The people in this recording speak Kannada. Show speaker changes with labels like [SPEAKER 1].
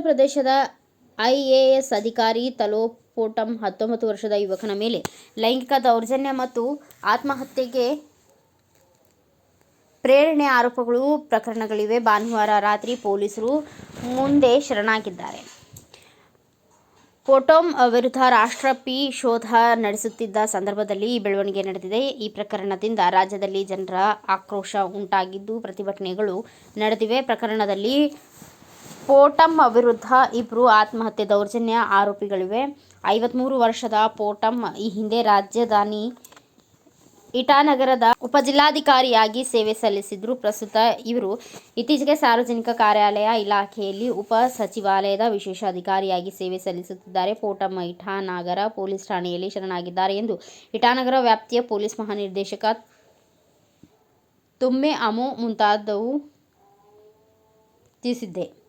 [SPEAKER 1] ಪ್ರದೇಶದ ಐಎಎಸ್ ಅಧಿಕಾರಿ ತಲೋಪೋಟಂ ಪೋಟಂ ಹತ್ತೊಂಬತ್ತು ವರ್ಷದ ಯುವಕನ ಮೇಲೆ ಲೈಂಗಿಕ ದೌರ್ಜನ್ಯ ಮತ್ತು ಆತ್ಮಹತ್ಯೆಗೆ ಪ್ರೇರಣೆ ಆರೋಪಗಳು, ಪ್ರಕರಣಗಳಿವೆ. ಭಾನುವಾರ ರಾತ್ರಿ ಪೊಲೀಸರು ಮುಂದೆ ಶರಣಾಗಿದ್ದಾರೆ. ಪೋಟೋಮ್ ವಿರುದ್ಧ ರಾಷ್ಟ್ರಪಿ ಶೋಧ ನಡೆಸುತ್ತಿದ್ದ ಸಂದರ್ಭದಲ್ಲಿ ಈ ಬೆಳವಣಿಗೆ ನಡೆದಿದೆ. ಈ ಪ್ರಕರಣದಿಂದ ರಾಜ್ಯದಲ್ಲಿ ಜನರ ಆಕ್ರೋಶ ಉಂಟಾಗಿದ್ದು, ಪ್ರತಿಭಟನೆಗಳು ನಡೆದಿವೆ. ಪ್ರಕರಣದಲ್ಲಿ ಪೋಟಮ್ ವಿರುದ್ಧ ಇಬ್ಬರು ಆತ್ಮಹತ್ಯೆ ದೌರ್ಜನ್ಯ ಆರೋಪಿಗಳಿವೆ. ಐವತ್ಮೂರು ವರ್ಷದ ಪೋಟಮ್ ಈ ಹಿಂದೆ ರಾಜಧಾನಿ ಇಟಾನಗರದ ಉಪಜಿಲ್ಲಾಧಿಕಾರಿಯಾಗಿ ಸೇವೆ ಸಲ್ಲಿಸಿದ್ರು. ಪ್ರಸ್ತುತ ಇವರು ಇತ್ತೀಚೆಗೆ ಸಾರ್ವಜನಿಕ ಕಾರ್ಯಾಲಯ ಇಲಾಖೆಯಲ್ಲಿ ಉಪ ಸಚಿವಾಲಯದ ವಿಶೇಷ ಅಧಿಕಾರಿಯಾಗಿ ಸೇವೆ ಸಲ್ಲಿಸುತ್ತಿದ್ದಾರೆ. ಪೋಟಮ್ಮ ಇಟಾನಗರ ಪೊಲೀಸ್ ಠಾಣೆಯಲ್ಲಿ ಶರಣಾಗಿದ್ದಾರೆ ಎಂದು ಇಟಾನಗರ ವ್ಯಾಪ್ತಿಯ ಪೊಲೀಸ್ ಮಹಾನಿರ್ದೇಶಕ ತುಮ್ಮೆ ಅಮೋ ಮುಂತಾದವು ತಿಳಿಸಿದ್ದೆ.